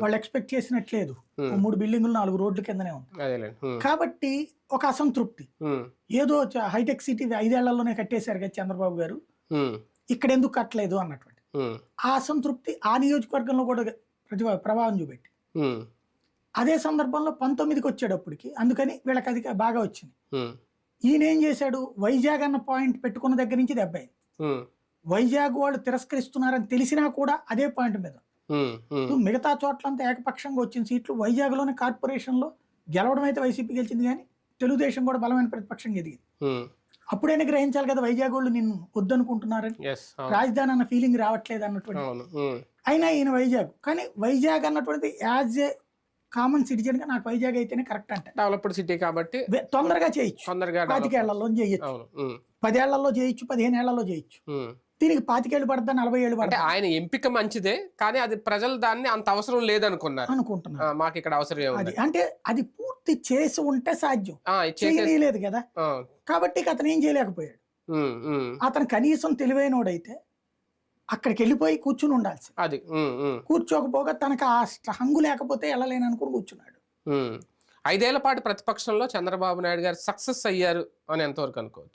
వాళ్ళు ఎక్స్పెక్ట్ చేసినట్లేదు. మూడు బిల్డింగులు నాలుగు రోడ్ల కిందనే ఉంది. కాబట్టి ఒక అసంతృప్తి. ఏదో హైటెక్ సిటీ ఐదేళ్ళలోనే కట్టేశారు కదా చంద్రబాబు గారు. ఇక్కడ ఎందుకు కట్టలేదు అన్నటువంటి. ఆ అసంతృప్తి ఆ నియోజకవర్గంలో కూడా ప్రతిభ ప్రభావం చూపెట్టి. అదే సందర్భంలో పంతొమ్మిదికి వచ్చేటప్పటికి అందుకని వీళ్ళకి అది బాగా వచ్చింది. ఈయన ఏం చేశాడు? వైజాగ్ అన్న పాయింట్ పెట్టుకున్న దగ్గర నుంచి దెబ్బ వైజాగ్ వాళ్ళు తిరస్కరిస్తున్నారని తెలిసినా కూడా అదే పాయింట్ మీద. మిగతా చోట్లంతా ఏకపక్షంగా వచ్చిన సీట్లు వైజాగ్లోని కార్పొరేషన్లో గెలవడం అయితే వైసీపీ గెలిచింది కానీ తెలుగుదేశం కూడా బలమైన ప్రతిపక్షంగా ఎదిగింది. అప్పుడైనా గ్రహించాలి కదా వైజాగ్ వాళ్ళు నిన్ను వద్దనుకుంటున్నారని. రాజధాని అన్న ఫీలింగ్ రావట్లేదు అన్నటువంటి. అయినా ఈయన వైజాగ్. కానీ వైజాగ్ అన్నటువంటిది యాజ్ ఏ కామన్ సిటిజన్గా నాకు వైజాగ్ అయితేనే కరెక్ట్ అంటే. డెవలప్డ్ సిటీ కాబట్టి తొందరగా చేయొచ్చు. తొందరగా పాతికేళ్ళలో చేయొచ్చు. పదేళ్ళలో చేయొచ్చు పదిహేను ఏళ్ళలో చేయొచ్చు. దీనికి పాతికేళ్ళు పడద్దా నలభై ఏళ్ళు పడదా ఆయన ఎంపిక మంచిదే కానీ అది ప్రజలు దాన్ని అంత అవసరం లేదనుకున్నారు. అనుకుంటున్నాను ఆ, మాకు ఇక్కడ అవసరం అది అంటే అది పూర్తి చేసి ఉంటే సాధ్యం. చేయలేదు కదా. కాబట్టి అతను ఏం చేయలేకపోయాడు. అతను కనీసం తెలివైనోడైతే అక్కడికి వెళ్ళిపోయి కూర్చుని ఉండాల్సి అది కూర్చోకపోగా తనకు ఆ హంగు లేకపోతే వెళ్ళలేను అనుకుని కూర్చున్నాడు. ఐదేళ్ళ పాటు ప్రతిపక్షంలో చంద్రబాబు నాయుడు గారు సక్సెస్ అయ్యారు అని ఎంతవరకు అనుకోవచ్చు?